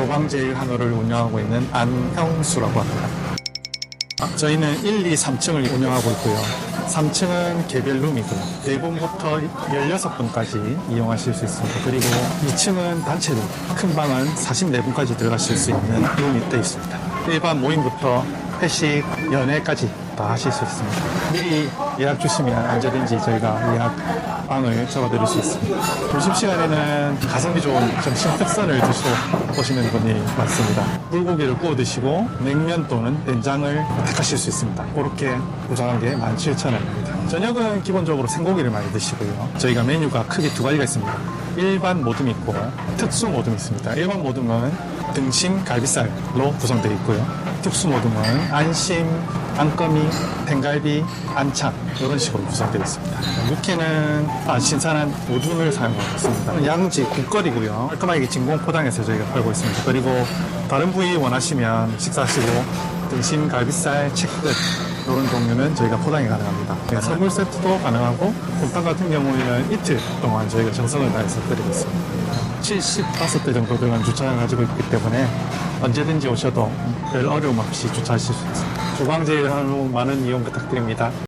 조방제일 한우를 운영하고 있는 안형수라고 합니다. 아, 저희는 1, 2, 3층을 운영하고 있고요. 3층은 개별 룸이고요. 4분부터 16분까지 이용하실 수 있습니다. 그리고 2층은 단체 룸, 큰 방은 44분까지 들어가실 수 있는 룸이 되어 있습니다. 일반 모임부터 회식, 연애까지 다 하실 수 있습니다. 미리 예약 주시면 언제든지 저희가 예약 방을 적어드릴 수 있습니다. 점심 시간에는 가성비 좋은 점심 특선을 드시러 오시는 분이 많습니다. 불고기를 구워 드시고 냉면 또는 된장을 택하실 수 있습니다. 그렇게 구성한 게 17,000원입니다. 저녁은 기본적으로 생고기를 많이 드시고요. 저희가 메뉴가 크게 두 가지가 있습니다. 일반 모듬 있고 특수 모듬 있습니다. 일반 모듬은 등심 갈비살로 구성되어 있고요. 특수 모듬은 안심, 안거미, 탱갈비, 안창 이런 식으로 구성되어 있습니다. 육회는 아, 신선한 모둠을 사용하고 있습니다. 양지 국거리고요. 깔끔하게 진공 포장해서 저희가 팔고 있습니다. 그리고 다른 부위 원하시면 식사하시고 등심, 갈비살, 채끝 이런 종류는 저희가 포장이 가능합니다. 네, 선물 세트도 가능하고 곰탕 같은 경우에는 이틀 동안 저희가 정성을 다해서 드리고 있습니다. 75대 정도 되는 주차장을 가지고 있기 때문에 언제든지 오셔도 별 어려움 없이 주차하실 수 있습니다. 조방제일 한우 많은 이용 부탁드립니다.